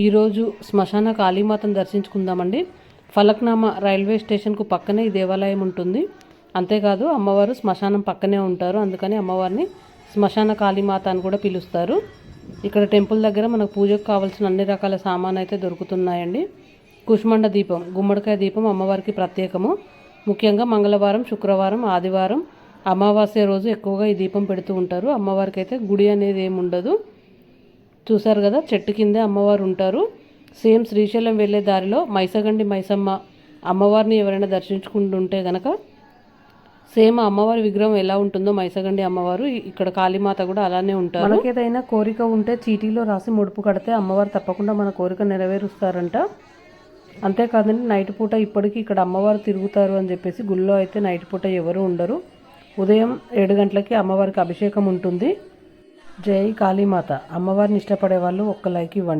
ఈరోజు శ్మశాన కాళీమాతను దర్శించుకుందామండి. ఫలక్నామా రైల్వే స్టేషన్కు పక్కనే ఈ దేవాలయం ఉంటుంది. అంతేకాదు అమ్మవారు శ్మశానం పక్కనే ఉంటారు. అందుకని అమ్మవారిని శ్మశాన కాళీమాత అని కూడా పిలుస్తారు. ఇక్కడ టెంపుల్ దగ్గర మనకు పూజకు కావాల్సిన అన్ని రకాల సామాన్ అయితే దొరుకుతున్నాయండి. కుష్మండ దీపం గుమ్మడికాయ దీపం అమ్మవారికి ప్రత్యేకము. ముఖ్యంగా మంగళవారం శుక్రవారం ఆదివారం అమావాస్య రోజు ఎక్కువగా ఈ దీపం పెడుతూ ఉంటారు. అమ్మవారికి అయితే గుడి అనేది ఏమి ఉండదు చూశారు కదా చెట్టు కిందే అమ్మవారు ఉంటారు. సేమ్ శ్రీశైలం వెళ్ళే దారిలో మైసగండి మైసమ్మ అమ్మవారిని ఎవరైనా దర్శించుకుంటుంటే గనక సేమ్ అమ్మవారి విగ్రహం ఎలా ఉంటుందో మైసగండి అమ్మవారు ఇక్కడ కాళీమాత కూడా అలానే ఉంటారు. మనకేదైనా కోరిక ఉంటే చీటీలో రాసి ముడుపు కడితే అమ్మవారు తప్పకుండా మన కోరిక నెరవేరుస్తారంట. అంతేకాదండి నైట్ పూట ఇప్పటికీ ఇక్కడ అమ్మవారు తిరుగుతారు అని చెప్పేసి గుళ్ళో అయితే నైట్ పూట ఎవరు ఉండరు. ఉదయం ఏడు గంటలకి అమ్మవారికి అభిషేకం ఉంటుంది. జై కాళీమాత. అమ్మవారిని ఇష్టపడే వాళ్ళు ఒక్క లైక్ ఇవ్వండి.